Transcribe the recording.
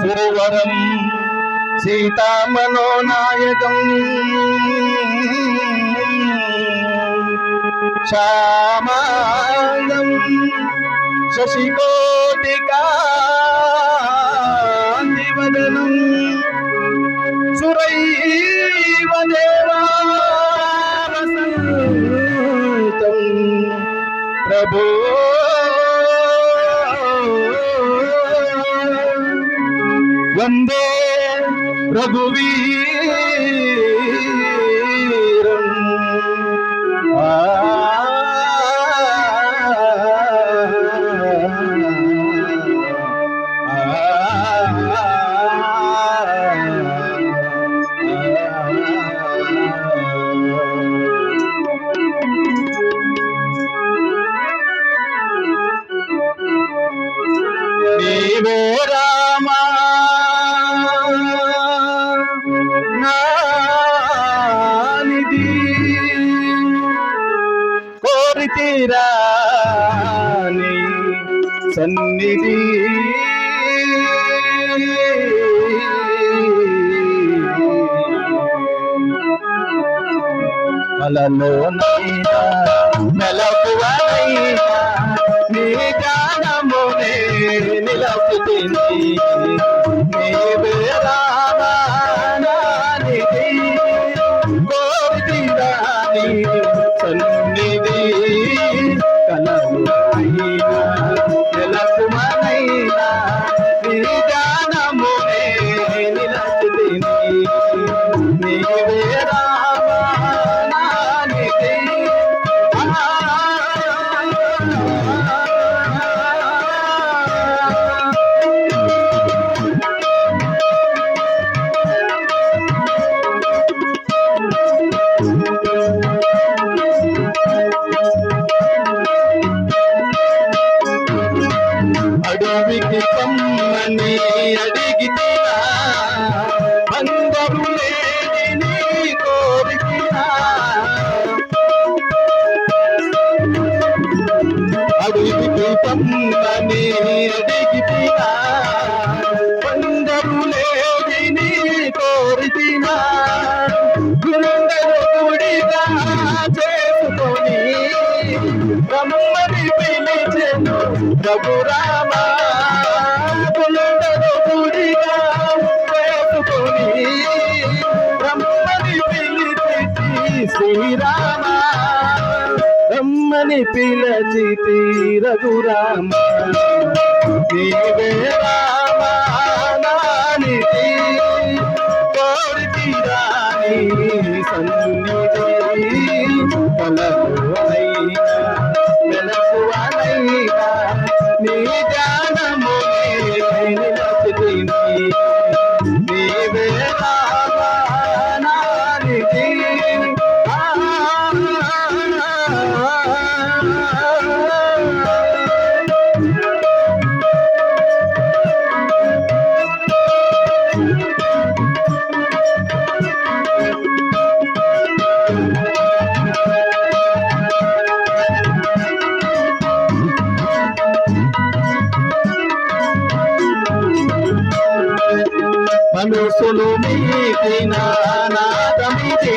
సురవరం సీతామనోనాయకం శ్యామాంగం శశికోటికాంతివదనం. సురైవ దేవావసంతం ప్రభో வந்தே ரகுவீரன் நீவே కోరితిరాని సన్నిధి. కలలో నైనా మెలకువైనా నీ జ్ఞానమునే నిలపుతుంది చెవికి కమ్మని అడిగితినా బంధము లేని కోరికినా అడవికి కమ్మని అడిగితినా బంధము లేని కోరికినా గుండెలు గుడిగా చేసుకొని బ్రహ్మని పిలిచెను రఘురామ గుండెలు శ్రీరామ బ్రహ్మని పిలచితి రఘురామ నీవే రామ కోరితి రాణి. మనసులు మీటిన నాదమిది